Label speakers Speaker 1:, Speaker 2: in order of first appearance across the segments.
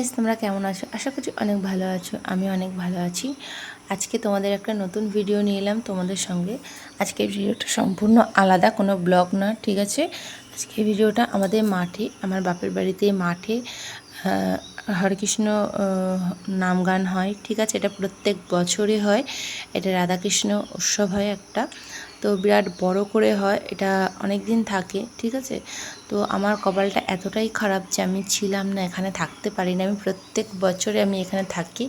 Speaker 1: Guys তোমরা কেমন আছো? আশা করছি অনেক ভালো আছো, আমি অনেক ভালো আছি। আজকে তোমাদের একটা নতুন ভিডিও নিয়ে এলাম তোমাদের সঙ্গে। আজকে ভিডিওটা সম্পূর্ণ আলাদা, কোনো ব্লগ না ঠিক আছে? আজকে ভিডিওটা আমাদের মাঠে, আমার বাপের বাড়িতে মাঠে হরেকৃষ্ণ নাম গান হয়, ঠিক আছে? এটা প্রত্যেক বছরই হয়। এটা রাধাকৃষ্ণ উৎসব হয় একটা। তো বিরাট বড় করে হয়, এটা অনেক দিন থাকে, ঠিক আছে? তো আমার কপালটা এতটাই খারাপ যে আমি ছিলাম না, এখানে থাকতে পারি না আমি প্রত্যেক বছরে আমি এখানে থাকি।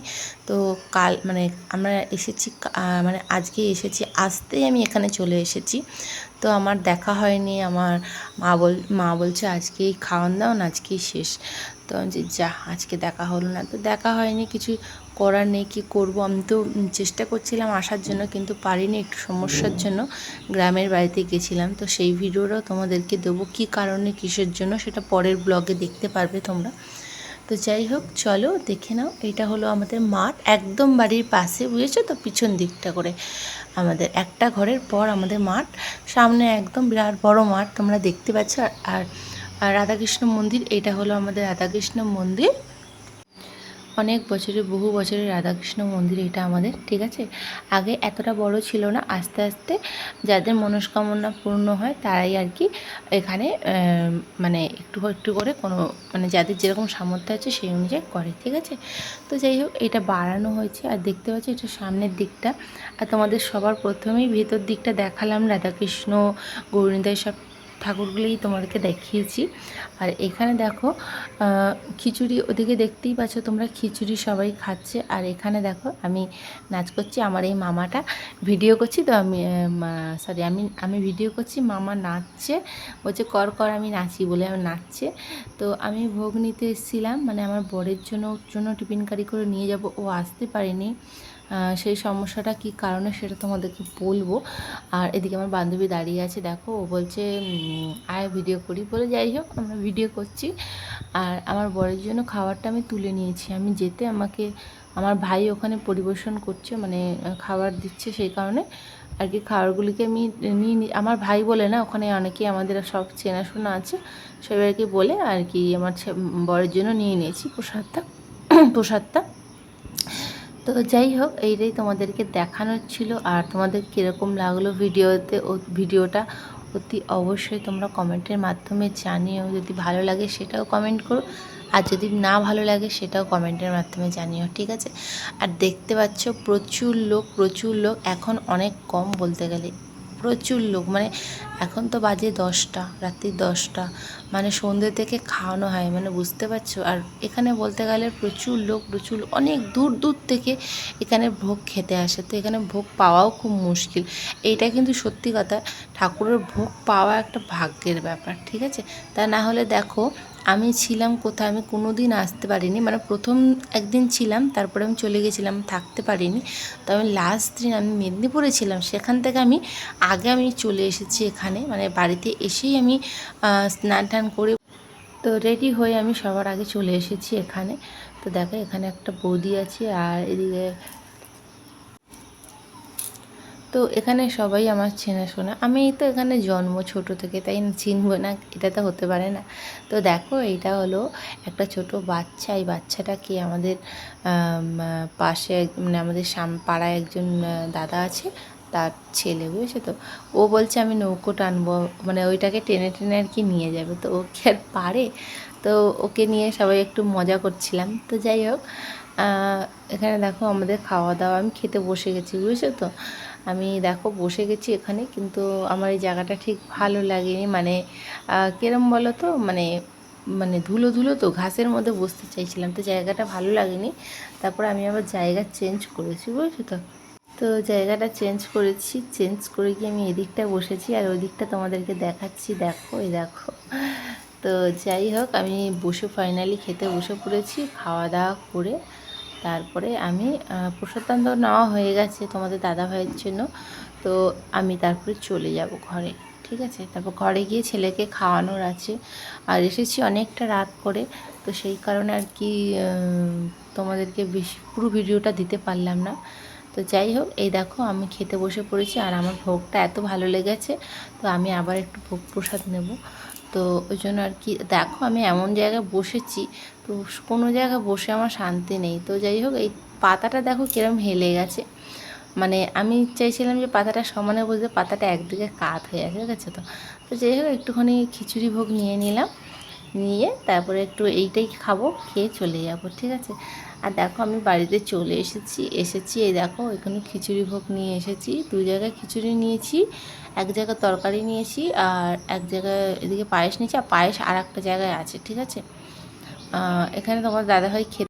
Speaker 1: তো কাল মানে আমরা এসেছি মানে আজকে এসেছি আসতেই আমি এখানে চলে এসেছি। তো আমার দেখা হয়নি, আমার মা বল, মা বলছে, আজকেই খাওয়ান দাও না আজকেই শেষ। তো আমি যা, আজকে দেখা হলো না। তো দেখা হয়নি, কিছু করার নেই, কি করব? আমি তো চেষ্টা করছিলাম আসার জন্য, কিন্তু পারিনি একটু সমস্যার জন্য। গ্রামের বাড়িতে গেছিলাম, তো সেই ভিডিওটাও তোমাদেরকে দেবো, কী কারণে, কিসের জন্য, সেটা পরের ব্লগে দেখতে পারবে তোমরা। তো যাই হোক, চলো দেখে নাও, এটা হলো আমাদের মাঠ, একদম বাড়ির পাশে, বুঝেছ তো? পিছন দিকটা করে আমাদের, একটা ঘরের পর আমাদের মাঠ, সামনে একদম বিরাট বড় মাঠ, তোমরা দেখতে পাচ্ছ। আর- আর রাধাকৃষ্ণ মন্দির, এটা হলো আমাদের রাধাকৃষ্ণ মন্দির। অনেক বছরের বহু বছরের রাধাকৃষ্ণ মন্দির এটা আমাদের, ঠিক আছে? আগে এতটা বড় ছিল না, আস্তে আস্তে যাদের মনস্কামনা পূর্ণ হয় তারাই আর কি এখানে মানে একটু একটু করে কোনো মানে যাদের যেরকম সামর্থ্য আছে সেই অনুযায়ী করে, ঠিক আছে? তো যাই হোক, এটা বাড়ানো হয়েছে আর দেখতে পাচ্ছি এটা সামনের দিকটা। আর তোমাদের সবার প্রথমেই ভেতর দিকটা দেখালাম রাধাকৃষ্ণ গৌরীদায় সব ঠাকুরগুলোই তোমাদেরকে দেখিয়েছি। আর এখানে দেখো খিচুড়ি ওদিকে দেখতেই পাচ্ছ তোমরা, খিচুড়ি সবাই খাচ্ছে। আর এখানে দেখো, আমি নাচ করছি, আমার এই মামাটা ভিডিও করছি। তো আমি সরি আমি আমি ভিডিও করছি, মামা নাচছে। বলছে, কর কর, আমি নাচি বলে আমি নাচছে। তো আমি ভোগ নিতে এসেছিলাম মানে আমার বরের জন্য জন্য টিফিন কারি করে নিয়ে যাব। ও আসতে পারেনি। সেই সমস্যাটা কী কারণে সেটা তোমাদেরকে বলব। আর এদিকে আমার বান্ধবী দাঁড়িয়ে আছে, দেখো, ও বলছে আয় ভিডিও করি। বলে, যাই হোক, আমরা ভিডিও করছি। আর আমার বরের জন্য খাবারটা আমি তুলে নিয়েছি। আমি যেতে আমাকে, আমার ভাই ওখানে পরিবেশন করছে মানে খাবার দিচ্ছে সেই কারণে। আর কি খাবারগুলিকে আমি নিয়ে আমার ভাই বলে না, ওখানে অনেকেই আমাদের সব চেনাশোনা আছে, সবাইকে বলে আর কি, আমার বরের জন্য নিয়ে নিয়েছি প্রসাদটা প্রসাদটা। তো যাই হোক, এইটাই তোমাদেরকে দেখানোর ছিল। আর তোমাদের কীরকম লাগল ভিডিওতে ও ভিডিওটা, অতি অবশ্যই তোমরা কমেন্টের মাধ্যমে জানিও। যদি ভালো লাগে সেটাও কমেন্ট করো, আর যদি না ভালো লাগে সেটাও কমেন্টের মাধ্যমে জানিও, ঠিক আছে? আর দেখতে পাচ্ছ প্রচুর লোক প্রচুর লোক, এখন অনেক কম বলতে গেলে। প্রচুর লোক মানে এখন তো বাজে দশটা, রাত্রি দশটা। মানে সন্ধ্যে থেকে খাওয়ানো হয় মানে বুঝতে পারছ? আর এখানে বলতে গেলে প্রচুর লোক, প্রচুর, অনেক দূর দূর থেকে এখানে ভোগ খেতে আসে। তো এখানে ভোগ পাওয়াও খুব মুশকিল। এইটা কিন্তু সত্যি কথা, ঠাকুরের ভোগ পাওয়া একটা ভাগ্যের ব্যাপার, ঠিক আছে? তা না হলে দেখো আমি ছিলাম কোথায় আমি কোনো দিন আসতে পারিনি। মানে প্রথম একদিন ছিলাম, তারপরে আমি চলে গেছিলাম, থাকতে পারিনি। তো আমি লাস্ট দিন আমি মেদিনীপুরে ছিলাম, সেখান থেকে আমি, আগে আমি চলে এসেছি এখানে। মানে বাড়িতে এসেই আমি স্নান টান করে তো রেডি হয়ে আমি সবার আগে চলে এসেছি এখানে। তো দেখো এখানে একটা বৌদি আছে, আর এদিকে তো এখানে সবাই আমার চেনাশোনা আমি তো এখানে জন্ম ছোট থেকে, তাই চিনব না, এটা তো হতে পারে না। তো দেখো, এইটা হলো একটা ছোট বাচ্চা। এই বাচ্চাটাকে আমাদের পাশে মানে আমাদের সাম, পাড়ায় একজন দাদা আছে, তার ছেলে বুঝেছ তো? ও বলছে, আমি নৌকো টানবো মানে ওইটাকে টেনে টেনে আর কি নিয়ে যাবে, তো ও কি আর পারে? তো ওকে নিয়ে সবাই একটু মজা করছিলাম। তো যাই হোক এখানে দেখো আমাদের খাওয়া দাওয়া। আমি খেতে বসে গেছি, বুঝেছ তো? আমি দেখো বসে গেছি এখানে, কিন্তু আমার এই জায়গাটা ঠিক ভালো লাগেনি। মানে কিরম বলো তো মানে মানে ধুলো ধুলো তো ঘাসের মধ্যে বসতে চাইছিলাম, তো জায়গাটা ভালো লাগেনি। তারপর আমি আবার জায়গা চেঞ্জ করেছি, বুঝেছ তো? তো জায়গাটা চেঞ্জ করেছি, চেঞ্জ করে গিয়ে আমি এদিকটা বসেছি, আর ওই দিকটা তোমাদেরকে দেখাচ্ছি। দেখো, এই দেখো। তো যাই হোক, আমি বসে ফাইনালি খেতে বসে পড়েছি, খাওয়া দাওয়া করে তারপরে আমি আহ, প্রসাদান নেওয়া হয়ে গেছে তোমাদের দাদা ভাইয়ের জন্য। তো আমি তারপরে চলে যাব ঘরে ঠিক আছে? তারপর ঘরে গিয়ে ছেলেকে খাওয়ানোর আছে। আর এসেছি অনেকটা রাত করে তো সেই কারণে আর কি তোমাদেরকে বেশি পুরো ভিডিওটা দিতে পারলাম না। তো যাই হোক এই দেখো আমি খেতে বসে পড়েছি আর আমার ভোগটা এত ভালো লেগেছে তো আমি আবার একটু ভোগ প্রসাদ নেব। তো ওই জন্য আর কি, দেখো আমি এমন জায়গায় বসেছি, তো কোনো জায়গায় বসে আমার শান্তি নেই। তো যাই হোক, এই পাতাটা দেখো কিরম হেলে গেছে। মানে আমি চাইছিলাম যে পাতাটা সমানে বসে পাতাটা একদিকে কাত হয়ে আছে ঠিক আছে তো? তো যাই হোক, একটুখানি খিচুড়ি ভোগ নিয়ে নিলাম, নিয়ে তারপরে একটু এইটাই খাব, খেয়ে চলে যাব, ঠিক আছে? আর দেখো আমি বাড়িতে চলে এসেছি এসেছি, এই দেখো এখানে খিচুড়ি ভোগ নিয়ে এসেছি। দু জায়গায় খিচুড়ি নিয়েছি, এক জায়গায় তরকারি নিয়েছি আর এক জায়গায় এদিকে পায়েস নিয়েছি। আর পায়েস আর একটা জায়গায় আছে, ঠিক আছে? এখানে তোমার দাদাভাই খেতে